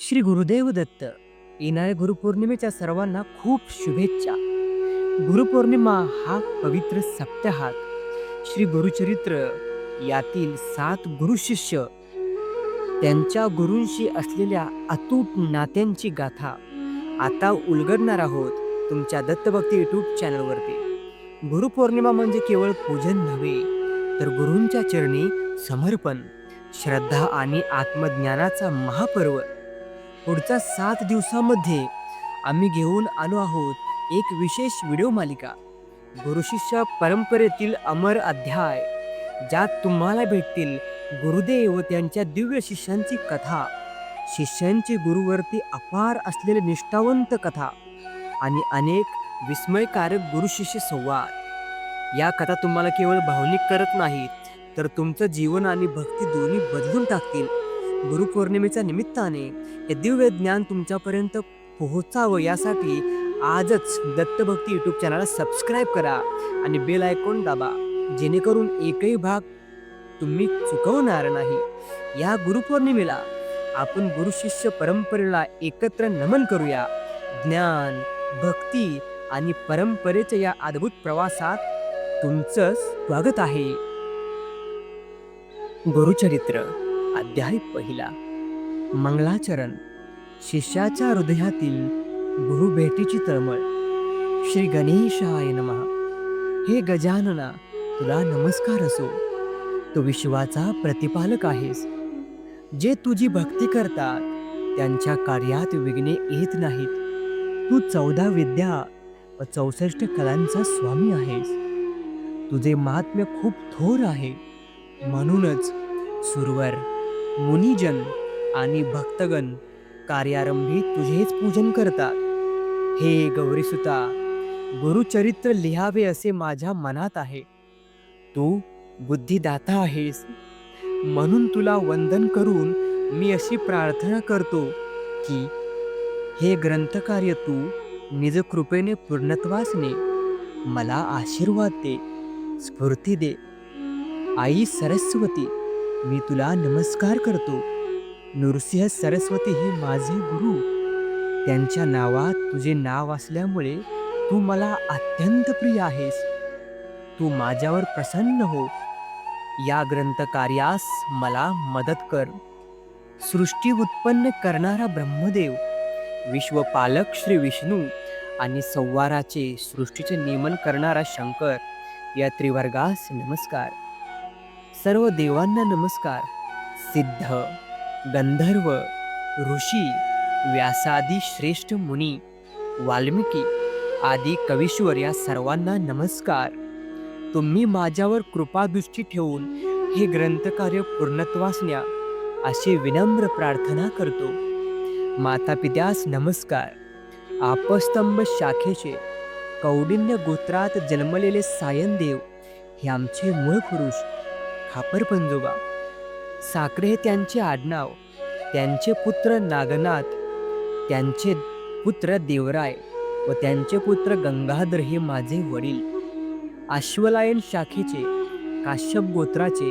श्री गुरुदेव दत्त येणाऱ्या गुरुपौर्णिमेच्या सर्वांना खूप शुभेच्छा. गुरुपौर्णिमा हा पवित्र सप्ताहात श्री गुरुचरित्र यातील सात गुरुशिष्य त्यांच्या गुरूंशी असलेल्या अतूट नात्यांची गाथा आता उलगडणार आहोत तुमच्या दत्तभक्ती यूट्यूब चॅनलवरती. गुरुपौर्णिमा म्हणजे केवळ पूजन नव्हे तर गुरूंच्या चरणी समर्पण श्रद्धा आणि आत्मज्ञानाचा महापर्व. पुढच्या सात दिवसामध्ये आम्ही घेऊन आलो आहोत एक विशेष व्हिडिओ मालिका. गुरुशिष्य परंपरेतील अमर अध्याय ज्यात तुम्हाला भेटतील गुरुदेव व त्यांच्या दिव्य शिष्यांची कथा. शिष्यांची गुरुवरती अपार असलेले निष्ठावंत कथा आणि अनेक विस्मयकारक गुरुशिष्य संवाद. या कथा तुम्हाला केवळ भावनिक करत नाहीत तर तुमचं जीवन आणि भक्ती दोन्ही बदलून टाकतील. गुरुपौर्णिमेच्या निमित्ताने हे दिव्य ज्ञान तुमच्यापर्यंत पोहोचावं यासाठी आजच दत्तभक्ती यूट्यूब चॅनलला सबस्क्राईब करा आणि बेल आयकॉन दाबा जेणेकरून एकही भाग तुम्ही चुकवणार नाही. या गुरुपौर्णिमेला आपण गुरुशिष्य परंपरेला एकत्र नमन करूया. ज्ञान भक्ती आणि परंपरेच्या या अद्भुत प्रवासात तुमचं स्वागत आहे. गुरुचरित्र अध्याय पहिला. मंगलाचरण. शिष्याच्या हृदयातील गुरुभेटीची तळमळ. श्री गणेशाय नमः. हे गजानना तुला नमस्कार असो. तू विश्वाचा प्रतिपालक आहेस. जे तुझी भक्ती करतात त्यांच्या कार्यात विघ्ने येत नाहीत. तू चौदा विद्या व चौसष्ट कलांचा स्वामी आहेस. तुझे महात्म्य खूप थोर आहे. म्हणूनच सुरवर मुनिजन आणि भक्तगण कार्यारंभी तुझेच पूजन करतात. हे गौरीसुता गुरुचरित्र लिहावे असे माझ्या मनात आहे. तू बुद्धिदाता आहेस. म्हणून तुला वंदन करून मी अशी प्रार्थना करतो की हे ग्रंथकार्य तू निज कृपेने पूर्णत्वास ने मला आशीर्वाद दे स्फूर्ती दे. आई सरस्वती मी तुला नमस्कार करतो. नृसिंह सरस्वती हे माझे गुरु. त्यांच्या नावात तुझे नाव असल्यामुळे तू मला अत्यंत प्रिय आहेस. तू माझ्यावर प्रसन्न हो. या ग्रंथकार्यास मला मदत कर. सृष्टी उत्पन्न करणारा ब्रह्मदेव विश्वपालक श्री विष्णू आणि संवाराचे सृष्टीचे नियमन करणारा शंकर या त्रिवर्गास नमस्कार. सर्व देवांना नमस्कार. सिद्ध गंधर्व ऋषी व्यासादी श्रेष्ठ मुनी वाल्मिकी आदी कवीश्वर या सर्वांना नमस्कार. तुम्ही माझ्यावर कृपादृष्टी ठेवून हे ग्रंथकार्य पूर्णत्वास न्या अशी विनम्र प्रार्थना करतो. मातापित्यास नमस्कार. आपस्तंभ शाखेचे कौडिन्य गोत्रात जन्मलेले सायनदेव हे आमचे मूळ पुरुष खापर पंजोबा. साखरे हे त्यांचे आडनाव त्यांचे पुत्र नागनाथ त्यांचे पुत्र देवराय व त्यांचे पुत्र गंगाधर हे माझे वडील. आश्वलायन शाखेचे काश्यप गोत्राचे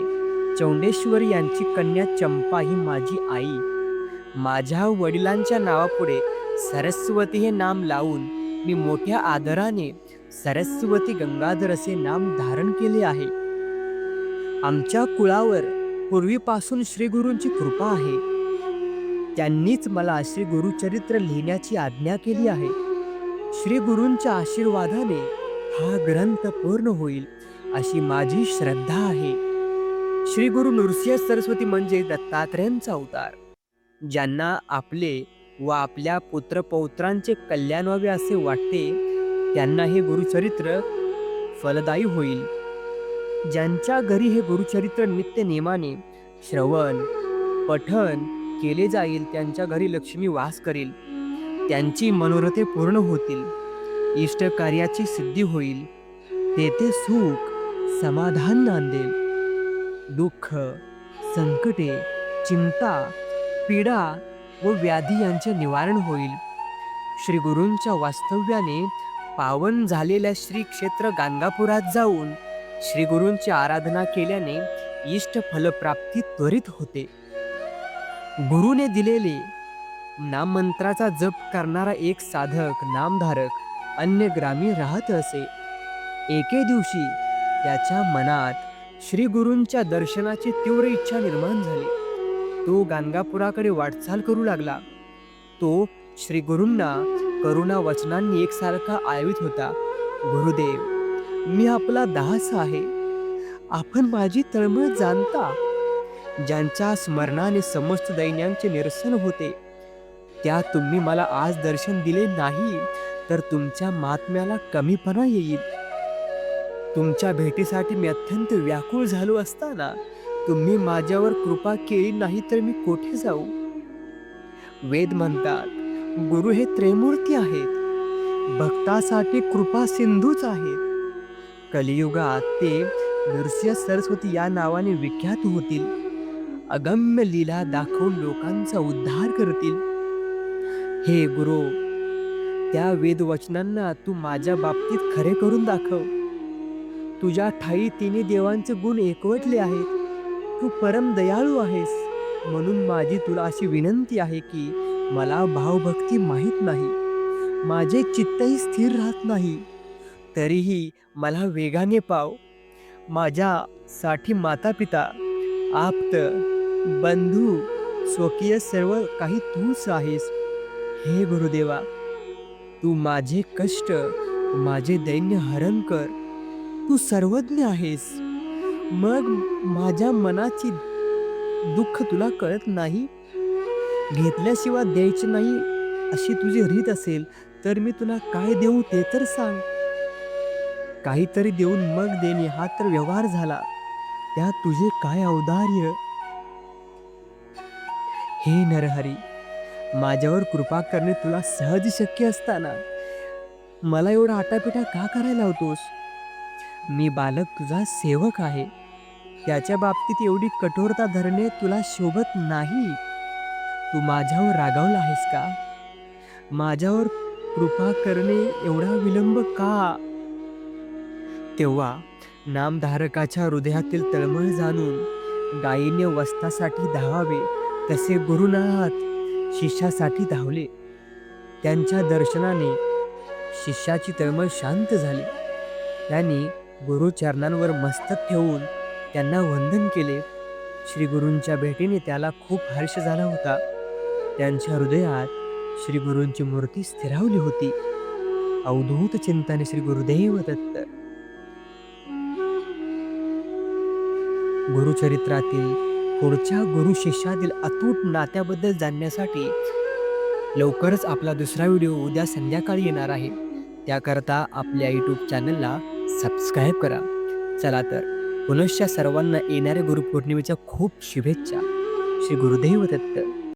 चौंडेश्वर यांची कन्या चंपा ही माझी आई. माझ्या वडिलांच्या नावापुढे सरस्वती हे नाम लावून मी मोठ्या आदराने सरस्वती गंगाधर असे नाम धारण केले आहे. आमच्या कुळावर पूर्वीपासून श्रीगुरूंची कृपा आहे. त्यांनीच मला श्री गुरुचरित्र लिहिण्याची आज्ञा केली आहे. श्री गुरूंच्या आशीर्वादाने हा ग्रंथ पूर्ण होईल अशी माझी श्रद्धा आहे. श्री गुरु नृसिंह सरस्वती म्हणजे दत्तात्रेयांचा अवतार. ज्यांना आपले व आपल्या पुत्रपौत्रांचे कल्याण व्हावे असे वाटते त्यांना हे गुरुचरित्र फलदायी होईल. ज्यांच्या घरी हे गुरुचरित्र नित्य नेमाने श्रवण पठन केले जाईल त्यांच्या घरी लक्ष्मी वास करेल. त्यांची मनोरथे पूर्ण होतील. इष्ट कार्याची सिद्धी होईल. तेथे सुख समाधान नांदेल. दुःख संकटे चिंता पीडा व व्याधी यांचे निवारण होईल. श्री गुरूंच्या वास्तव्याने पावन झालेल्या श्री क्षेत्र गाणगापुरात जाऊन श्री गुरूंची आराधना केल्याने इष्ट फलप्राप्ती त्वरित होते. गुरुने दिलेले नाममंत्राचा जप करणारा एक साधक नामधारक अन्य ग्रामी राहत असे. एके दिवशी त्याच्या मनात श्री गुरूंच्या दर्शनाची तीव्र इच्छा निर्माण झाली. तो गाणगापुराकडे वाटचाल करू लागला. तो श्री गुरूंना करुणा वचनांनी एकसारखा आळवीत होता. गुरुदेव मी आपला दास आहे. आपण माझी तळमळ जाणता. ज्यांच्या स्मरणाने समस्त दैन्यांचे निरसन होते त्या तुम्ही मला आज दर्शन दिले नाही तर तुमच्या महात्म्याला कमीपणा येईल. तुमच्या भेटीसाठी मी अत्यंत व्याकुळ झालो असताना तुम्ही माझ्यावर कृपा केली नाही तर मी कोठे जाऊ? वेद म्हणतात गुरु हे त्रेमूर्ती आहेत. भक्तासाठी कृपा सिंधूच आहेत. कलियुगात ते नृसिंह सरस्वती या नावाने विख्यात होतील. अगम्य लीला दाखवून लोकांचा उद्धार करतील. हे गुरु त्या वेदवचनांना तू माझ्या बाबतीत खरे करून दाखव. तुझ्या ठाई तिन्ही देवांचे गुण एकवटले आहेत. तू परम दयाळू आहेस. म्हणून माझी तुला अशी विनंती आहे की मला भावभक्ती माहीत नाही. माझे चित्तही स्थिर राहत नाही. तरीही मला वेगाने पाव. माझ्यासाठी माता पिता आप्त बंधू स्वकीय सर्व काही तूच आहेस. हे गुरुदेवा तू माझे कष्ट माझे दैन्य हरण कर. तू सर्वज्ञ आहेस. मग माझ्या मनाची दुःख तुला कळत नाही? घेतल्याशिवाय द्यायचे नाही अशी तुझी रीत असेल तर मी तुला काय देऊ ते तर सांग. काहीतरी देऊन मग देणे हा तर व्यवहार झाला. त्या तुझे काय औदार्य? हे नरहरी माझ्यावर कृपा करणे तुला सहज शक्य असताना मला एवढा आटापिटा का करायला होतोस मी बालक तुझा सेवक आहे. त्याच्या बाबतीत एवढी कठोरता धरणे तुला शोभत नाही. तू माझ्यावर रागावला आहेस का? माझ्यावर कृपा करणे एवढा विलंब का? तेव्हा नामधारकाच्या हृदयातील तळमळ जाणून गायीने वस्तासाठी धावावे तसे गुरुनाथ शिष्यासाठी धावले. त्यांच्या दर्शनाने शिष्याची तळमळ शांत झाली. त्यांनी गुरुचरणांवर मस्तक ठेवून त्यांना वंदन केले. श्री गुरूंच्या भेटीने त्याला खूप हर्ष झाला होता. त्यांच्या हृदयात श्री गुरूंची मूर्ती स्थिरावली होती. अवधूत चिंताने श्री गुरुदेव दत्त. गुरुचरित्रातील पुढच्या गुरु शिष्यातील अतूट नात्याबद्दल जाणण्यासाठी लवकरच आपला दुसरा व्हिडिओ उद्या संध्याकाळी येणार आहे. त्याकरता आपल्या यूट्यूब चॅनलला सबस्क्राईब करा. चला तर पुनश्च सर्वांना येणाऱ्या गुरुपौर्णिमेच्या खूप शुभेच्छा. श्री गुरुदेव दत्त.